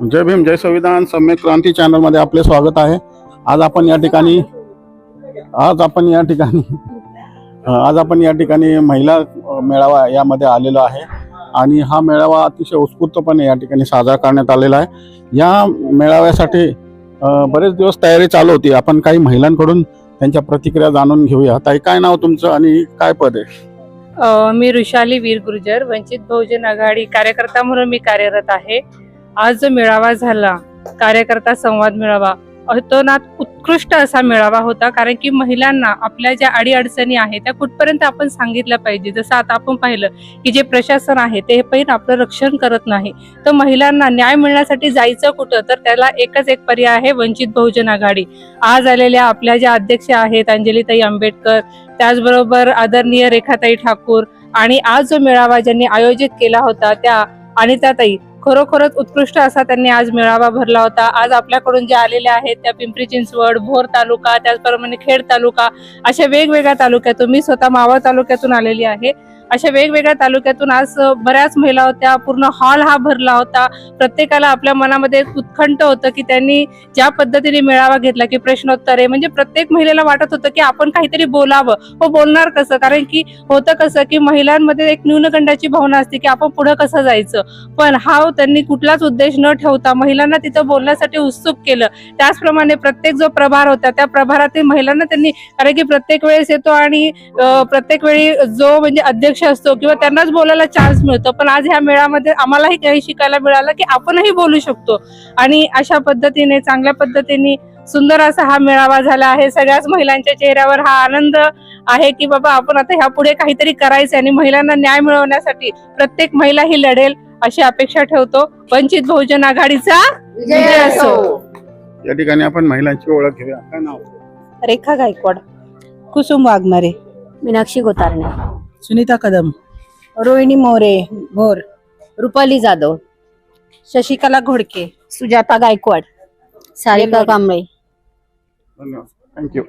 जय भीम जय संविधान सम्यक क्रांती चॅनलमध्ये आपले स्वागत आहे. आज आपण या ठिकाणी आज आपण या ठिकाणी आज आपण या ठिकाणी महिला मेळावा यामध्ये आलेलो आहे. आणि हा मेळावा अतिशय उत्स्फूर्तपणे या ठिकाणी साजरा करण्यात आलेला आहे. या मेळाव्यासाठी बरेच दिवस तयारी चालू होती. आपण काही महिलांकडून त्यांच्या प्रतिक्रिया जाणून घेऊया. ताई काय नाव तुमचं आणि काय पद आहे? मी ऋषाली वीर गुर्जर वंचित बहुजन आघाडी कार्यकर्ता म्हणून मी कार्यरत आहे. आज जो मेळावा झाला. कार्यकर्ता संवाद मेळावा. अतोनात उत्कृष्ट असा मेळावा होता कारण की महिलांना आपल्या ज्या अडीअडचणी आहेत त्या कुठपर्यंत आपण सांगितलं पाहिजे? जसं आता आपण पाहिलं की जे प्रशासन आहे ते पण आपलं रक्षण करत नाही. तर महिलांना न्याय मिळण्यासाठी जायचं कुठं? तर त्याला एकच एक पर्याय आहे वंचित बहुजन आघाडी. आज आलेल्या आपल्या ज्या अध्यक्ष आहेत अंजलीताई आंबेडकर त्याचबरोबर आदरणीय रेखाताई ठाकूर आणि आज जो मेळावा ज्यांनी आयोजित केला होता त्या अनिताताई खरोखरच उत्कृष्ट असा त्यांनी आज मेळावा भरला होता. आज आपल्याकडून जे आलेले आहेत त्या पिंपरी चिंचवड भोर तालुका त्याचप्रमाणे खेड तालुका अशा वेगवेगळ्या तालुक्यातून मी स्वतः मावळ तालुक्यातून आलेली आहे. अशा वेगवेगळ्या तालुक्यातून आज बऱ्याच महिला होत्या पूर्ण हॉल हा भरला होता. प्रत्येकाला आपल्या मनामध्ये उत्खंठ होतं की त्यांनी ज्या पद्धतीने मेळावा घेतला की प्रश्नोत्तरे म्हणजे प्रत्येक महिलेला वाटत होतं की आपण काहीतरी बोलावं. व बोलणार कसं? कारण की होतं कसं की महिलांमध्ये एक न्यूनगंडाची भावना असते की आपण पुढं कसं जायचं? पण हा त्यांनी कुठलाच उद्देश न ठेवता महिलांना तिथं बोलण्यासाठी उत्सुक केलं. त्याचप्रमाणे प्रत्येक जो प्रभार होता त्या प्रभारातील महिलांना त्यांनी कारण की प्रत्येक वेळेस येतो आणि प्रत्येक वेळी जो म्हणजे अध्यक्ष असतो किंवा त्यांनाच बोलायला चान्स मिळतो. पण आज ह्या मेळामध्ये आम्हालाही काही शिकायला मिळालं की आपणही बोलू शकतो. आणि अशा पद्धतीने चांगल्या पद्धतीने सुंदर असा हा मेळावा झाला आहे. सगळ्याच महिलांच्या चेहऱ्यावर हा आनंद आहे की बाबा आपण आता ह्या पुढे काहीतरी करायचं आणि महिलांना न्याय मिळवण्यासाठी प्रत्येक महिला ही लढेल. अशी अपेक्षा ठेवतो. वंचित बहुजन आघाडीचा विजय असो. या ठिकाणी आपण महिलांची ओळख घेऊया. काय नाव? रेखा गायकवाड. कुसुम वाघमारे. मीनाक्षी गोतारणे. सुनीता कदम. रोहिणी मोरे. भोर. रुपाली जाधव. शशिकला घोडके. सुजाता गायकवाड. सारिका कांबळे. धन्यवाद. थँक्यू